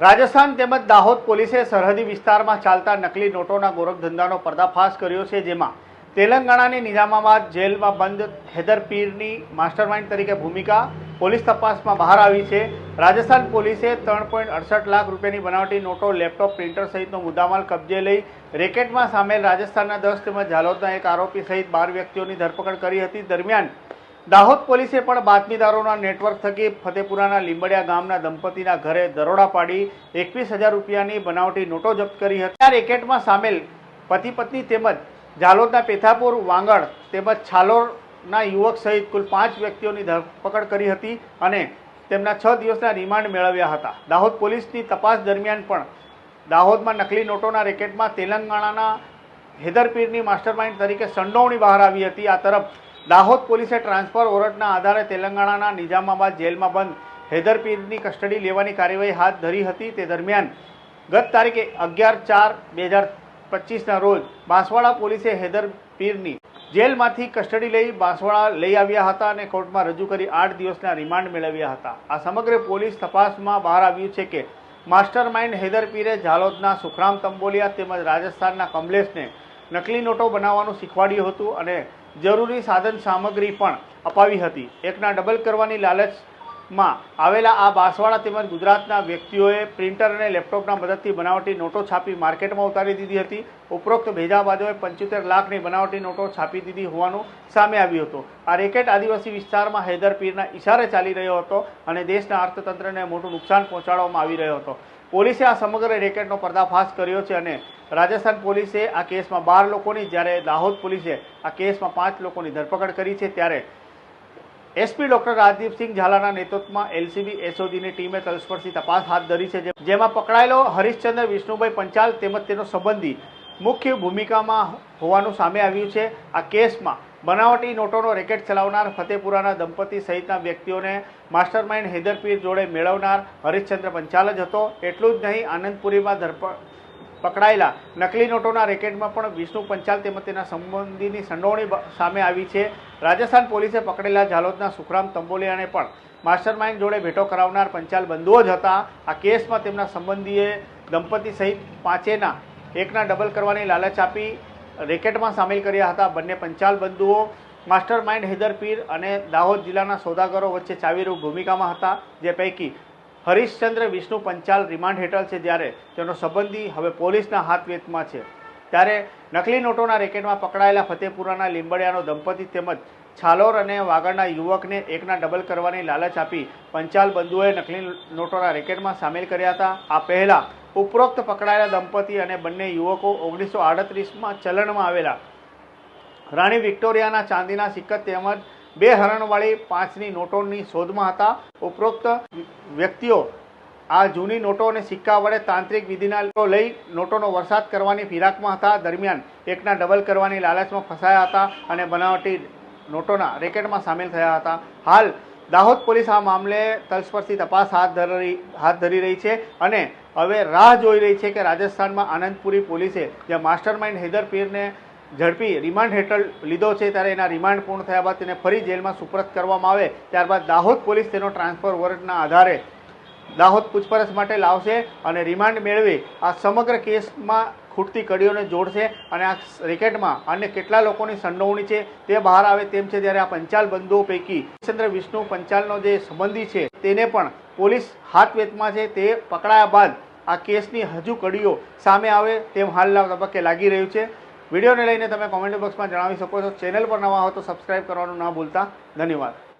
રાજસ્થાન તેમજ દાહોદ પોલીસે સરહદી વિસ્તારમાં ચાલતા નકલી નોટોના ગોરખધંધાનો પર્દાફાશ કર્યો છે, જેમાં તેલંગાણાની નિઝામાબાદ જેલમાં બંધ હૈદર પીરની માસ્ટરમાઇન્ડ તરીકે ભૂમિકા પોલીસ તપાસમાં બહાર આવી છે. રાજસ્થાન પોલીસે ત્રણ પોઈન્ટ અડસઠ લાખ રૂપિયાની બનાવટી નોટો, લેપટોપ, પ્રિન્ટર સહિતનો મુદ્દામાલ કબજે લઈ રેકેટમાં સામેલ રાજસ્થાનના દસ તેમજ ઝાલોદના એક આરોપી સહિત બાર વ્યક્તિઓની ધરપકડ કરી હતી. દરમિયાન દાહોદ પોલીસે પણ બાતમીદારોના નેટવર્ક થકી ફતેપુરાના લીંબડિયા ગામના દંપતીના ઘરે દરોડા પાડી એકવીસ હજાર રૂપિયાની બનાવટી નોટો જપ્ત કરી હતી. આ રેકેટમાં સામેલ પતિ પત્ની તેમજ ઝાલોદના પેથાપુર, વાંગડ તેમજ છાલોરના યુવક સહિત કુલ પાંચ વ્યક્તિઓની ધરપકડ કરી હતી અને તેમના છ દિવસના રિમાન્ડ મેળવ્યા હતા. દાહોદ પોલીસની તપાસ દરમિયાન પણ દાહોદમાં નકલી નોટોના રેકેટમાં તેલંગાણાના હેદરપીરની માસ્ટરમાઇન્ડ તરીકે સંડોવણી બહાર આવી હતી. આ તરફ દાહોદ પોલીસે ટ્રાન્સફર ઓરડના આધારે તેલંગાણાના નિઝામાબાદ જેલમાં બંધ હૈદરપીરની કસ્ટડી લેવાની કાર્યવાહી હાથ ધરી હતી. તે દરમિયાન ગત તારીખે અગિયાર ચાર બે હજાર પચીસના રોજ બાંસવાડા પોલીસે હૈદરપીરની જેલમાંથી કસ્ટડી લઈ બાંસવાડા લઈ આવ્યા હતા અને કોર્ટમાં રજૂ કરી આઠ દિવસના રિમાન્ડ મેળવ્યા હતા. આ સમગ્ર પોલીસ તપાસમાં બહાર આવ્યું છે કે માસ્ટર માઇન્ડ હૈદરપીરે ઝાલોદના સુખરામ તંબોલિયા તેમજ રાજસ્થાનના કમલેશને નકલી નોટો બનાવવાનું શીખવાડ્યું હતું અને જરૂરી સાધન સામગ્રી પણ અપાવી હતી. એકના ડબલ કરવાની લાલચમાં આવેલા આ બાંસવાડા તેમજ ગુજરાતના વ્યક્તિઓએ પ્રિન્ટર અને લેપટોપના મદદથી બનાવટી નોટો છાપી માર્કેટમાં ઉતારી દીધી હતી. ઉપરોક્ત ભેજાબાજોએ પંચોતેર લાખની બનાવટી નોટો છાપી દીધી હોવાનું સામે આવ્યું હતું. આ રેકેટ આદિવાસી વિસ્તારમાં હૈદરપીરના ઇશારે ચાલી રહ્યો હતો અને દેશના અર્થતંત્રને મોટું નુકસાન પહોંચાડવામાં આવી રહ્યો હતો. પોલીસે આ સમગ્ર રેકેટનો પર્દાફાશ કર્યો છે અને રાજસ્થાન પોલીસે આ કેસમાં બાર લોકોની, જ્યારે દાહોદ પોલીસે આ કેસમાં પાંચ લોકોની ધરપકડ કરી છે, ત્યારે એસપી ડોક્ટર રાજદીપસિંહ ઝાલાના નેતૃત્વમાં એલસીબી એસઓજીની ટીમે તલસ્પર્શી તપાસ હાથ ધરી છે જેમાં પકડાયેલો હરીશચંદ્ર વિષ્ણુભાઈ પંચાલ તેમજ તેનો સંબંધી મુખ્ય ભૂમિકામાં હોવાનું સામે આવ્યું છે. આ કેસમાં બનાવટી નોટોનો રેકેટ ચલાવનાર ફતેપુરાના દંપતી સહિતના વ્યક્તિઓને માસ્ટરમાઇન્ડ હૈદરપીર જોડે મેળવનાર હરીશચંદ્ર પંચાલ જ હતો. એટલું જ નહીં, આનંદપુરીમાં ધરપ પકડાયેલા. નકલી નોટોના રેકેટમાં પણ વિષ્ણુ પંચાલ તેમજ તેના સંબંધીની સંડોવણી સામે આવી છે. રાજસ્થાન પોલીસે પકડેલા ઝાલોદના સુખરામ તંબોલિયાને પણ માસ્ટરમાઇન્ડ જોડે ભેટો કરાવનાર પંચાલ બંધુઓ જ હતા. આ કેસમાં તેમના સંબંધીએ દંપતી સહિત પાંચેના, એકના ડબલ કરવાની લાલચ આપી રેકેટમાં સામેલ કર્યા હતા. બંને પંચાલ બંધુઓ માસ્ટર માઇન્ડ હૈદરપીર અને દાહોદ જિલ્લાના સોદાગરો વચ્ચે ચાવીરૂપ ભૂમિકામાં હતા, જે પૈકી હરીશચંદ્ર વિષ્ણુ પંચાલ રિમાન્ડ હેઠળ છે જ્યારે તેનો સંબંધી હવે પોલીસના હાથ વેતમાં છે. ત્યારે નકલી નોટોના રેકેટમાં પકડાયેલા ફતેપુરાના લીંબડિયાનો દંપતી તેમજ છાલોર અને વાગડના યુવકને એકના ડબલ કરવાની લાલચ આપી પંચાલ બંધુઓએ નકલી નોટોના રેકેટમાં સામેલ કર્યા હતા. આ પહેલા ઉપરોક્ત પકડાયેલા દંપતી અને બંને યુવકો ઓગણીસો આડત્રીસમાં ચલણમાં આવેલા. રાણી વિક્ટોરિયાના ચાંદીના સિક્કત તેમજ બે હરણવાળી પાંચની નોટોની શોધમાં હતા. ઉપરોક્ત વ્યક્તિઓ આ જૂની નોટો અને સિક્કા વડે તાંત્રિક વિધિના લઈ નોટોનો વરસાદ કરવાની ફિરાકમાં હતા. દરમિયાન એકના ડબલ કરવાની લાલચમાં ફસાયા હતા અને બનાવટી નોટોના રેકેટમાં સામેલ થયા હતા. હાલ દાહોદ પોલીસ આ મામલે તલસ્પર્શી તપાસ હાથ ધરી હાથ ધરી રહી છે અને હવે રાહ જોઈ રહી છે કે રાજસ્થાનમાં આનંદપુરી પોલીસે જે માસ્ટર માઇન્ડ હૈદર પીરને ઝડપી રિમાન્ડ હેઠળ લીધો છે ત્યારે એના રિમાન્ડ પૂર્ણ થયા બાદ તેને ફરી જેલમાં સુપરત કરવામાં આવે, ત્યારબાદ દાહોદ પોલીસ તેનો ટ્રાન્સફર વોરંટના આધારે દાહોદ પૂછપરછ માટે લાવશે અને રિમાન્ડ મેળવી આ સમગ્ર કેસમાં ખૂટતી કડીઓને જોડશે અને આ રેકેટમાં અન્ય કેટલા લોકોની સંડોવણી છે તે બહાર આવે તેમ છે જ્યારે આ પંચાલ બંધુઓ પૈકી ચંદ્ર વિષ્ણુ પંચાલનો જે સંબંધી છે તેને પણ પોલીસ હાથવેતમાં છે તે પકડાયા બાદ આ કેસની હજુ કડીઓ સામે આવે તેમ હાલના તબક્કે લાગી રહ્યું છે. વિડીયોને લઈને તમે કોમેન્ટ બોક્સમાં જણાવી શકો છો. ચેનલ પર નવા હો તો સબસ્ક્રાઈબ કરવાનું ના ભૂલતા. ધન્યવાદ.